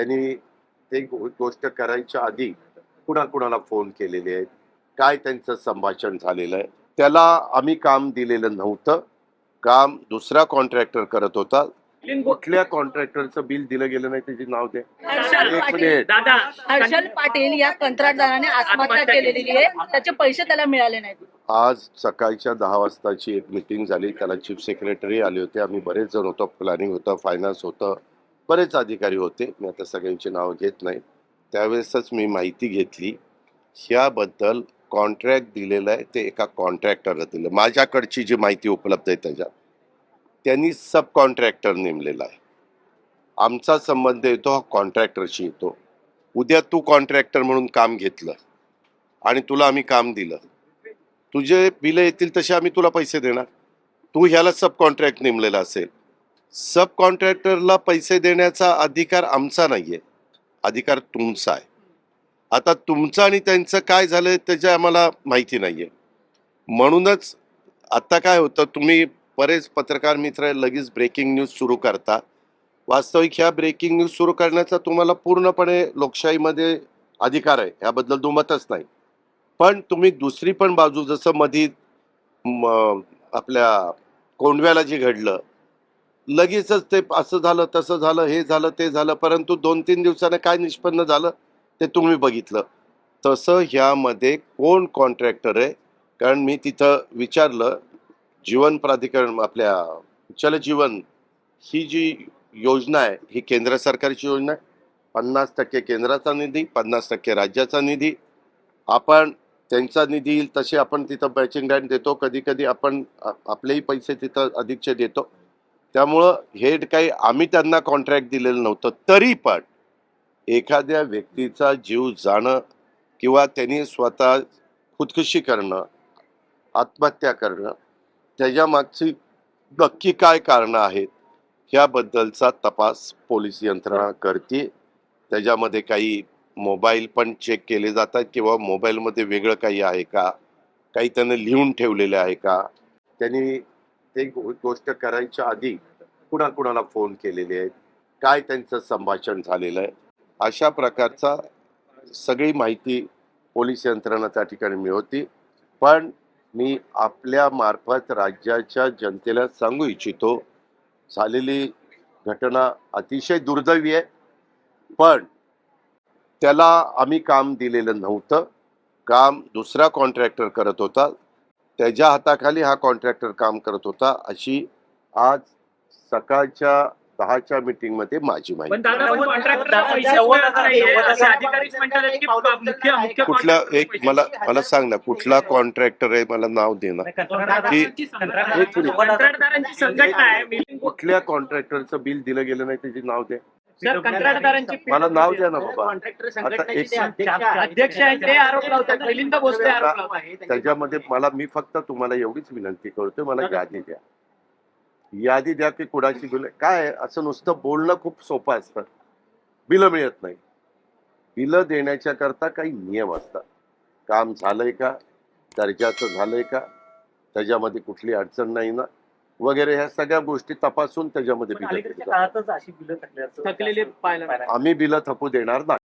त्यांनी ते गोष्ट करायच्या आधी कुणाकुणाला फोन केलेले आहेत? काय त्यांचं संभाषण झालेलं आहे? त्याला आम्ही काम दिलेलं नव्हतं. काम दुसरा कॉन्ट्रॅक्टर करत होता. कुठल्या कॉन्ट्रॅक्टरचं बिल दिलं गेलं नाही त्याचे नाव द्या हर्षल एक पाटील. मिनिट. दादा. हर्षल पाटील या कंत्राटदाराने आत्महत्या केलेली आहे. त्याचे पैसे त्याला मिळाले नाहीत. आज सकाळच्या दहा वाजताची एक मीटिंग झाली. त्याला चीफ सेक्रेटरी आले होते. आम्ही बरेच जण होतो. प्लॅनिंग होतं फायनान्स होतं. बरेच अधिकारी होते. मी आता सगळ्यांची नावं घेत नाही. त्यावेळेसच मी माहिती घेतली. ह्याबद्दल कॉन्ट्रॅक्ट दिलेलं आहे. ते एका कॉन्ट्रॅक्टरला दिलं. माझ्याकडची जी माहिती उपलब्ध आहे त्याच्यात त्यांनी सब कॉन्ट्रॅक्टर नेमलेला आहे. आमचा संबंध येतो हा कॉन्ट्रॅक्टरशी येतो. उद्या तू कॉन्ट्रॅक्टर म्हणून काम घेतलं आणि तुला आम्ही काम दिलं. तुझे बिलं येतील तसे आम्ही तुला पैसे देणार. तू ह्याला सब कॉन्ट्रॅक्ट नेमलेला असेल. सब कॉन्ट्रॅक्टरला पैसे देण्याचा अधिकार आमचा नाही आहे अधिकार तुमचा आहे. आता तुमचं आणि त्यांचं काय झालं त्याच्या आम्हाला माहिती नाही आहे म्हणूनच आत्ता काय होतं तुम्ही बरेच पत्रकार मित्र लगेच ब्रेकिंग न्यूज सुरू करता. वास्तविक ह्या ब्रेकिंग न्यूज सुरू करण्याचा तुम्हाला पूर्णपणे लोकशाहीमध्ये अधिकार आहे. याबद्दल दुमतच नाही. पण तुम्ही दुसरी पण बाजू जसं मधी आपल्या कोंडव्याला जे घडलं लगेचच ते असं झालं तसं झालं हे झालं ते झालं परंतु दोन तीन दिवसानं काय निष्पन्न झालं ते तुम्ही बघितलं. तसं ह्यामध्ये कोण कॉन्ट्रॅक्टर आहे? कारण मी तिथं विचारलं जीवन प्राधिकरण आपल्या जलजीवन ही जी योजना आहे ही केंद्र सरकारची योजना आहे. पन्नास टक्के केंद्राचा निधी पन्नास टक्के राज्याचा निधी. आपण त्यांचा निधी येईल तसे आपण तिथं बॅचिंग डॅन देतो. कधी कधी आपण आपलेही पैसे तिथं अधिकचे देतो. त्यामुळं हे काही आम्ही त्यांना कॉन्ट्रॅक्ट दिलेलं नव्हतं तरी पण एखाद्या व्यक्तीचा जीव जाणं किंवा त्यांनी स्वतः खुदकुशी करणं आत्महत्या करणं त्याच्या मागची नक्की काय कारणं आहेत ह्याबद्दलचा तपास पोलीस यंत्रणा करते त्याच्यामध्ये काही मोबाईल पण चेक केले जातात किंवा मोबाईलमध्ये वेगळं काही आहे का? काही त्यानं लिहून ठेवलेले आहे का? त्यांनी ते गो- गोष्ट करायच्या आधी कुणाकुणाला फोन केलेले आहेत? काय त्यांचं संभाषण झालेलं आहे? अशा प्रकारचा सगळी माहिती पोलीस यंत्रणा त्या ठिकाणी मिळवती. पण मी आपल्या मार्फत राज्याच्या जनतेला सांगू इच्छितो झालेली घटना अतिशय दुर्दैवी आहे. पण त्याला आम्ही काम दिलेलं नव्हतं. काम दुसरा कॉन्ट्रॅक्टर करत होता. त्याच्या हाताखाली हा कॉन्ट्रॅक्टर काम करत होता अशी आज सकाळच्या दहाच्या मीटिंगमध्ये माझी माहिती की कुठला एक मला मला सांग ना कुठला कॉन्ट्रॅक्टर आहे मला नाव दे ना कंत्राटदारांची संघटना आहे. एक मिनिट. कंत्राटदारांची संघटना आहे मी- कुठल्या कॉन्ट्रॅक्टरचं बिल दिलं गेलं नाही त्याचे नाव दे सर कंत्राटदारांची मला नाव द्या ना बाबा. आता एक- अध्यक्ष आहेत. ते आरोप लावतात. मिलिंद भोसले आरोप लावतात. त्याच्यामध्ये मला मी फक्त तुम्हाला एवढीच विनंती करतोय मला यादी द्या. यादी द्या की कुणाची बिल काय असं नुसतं बोलणं खूप सोपं असतं. बिलं मिळत नाही. बिलं देण्याच्या करता काही नियम असतात. काम झालंय का? दर्जाचं झालंय का? त्याच्यामध्ये कुठली अडचण नाही ना. वगैरे ह्या सगळ्या गोष्टी तपासून त्याच्यामध्ये बिलं दिली अलीकडच्या जातात. काळातच अशी बिलं थकल्याचं थकलेले पाहायला पाहायला आम्ही बिलं थकू देणार नाही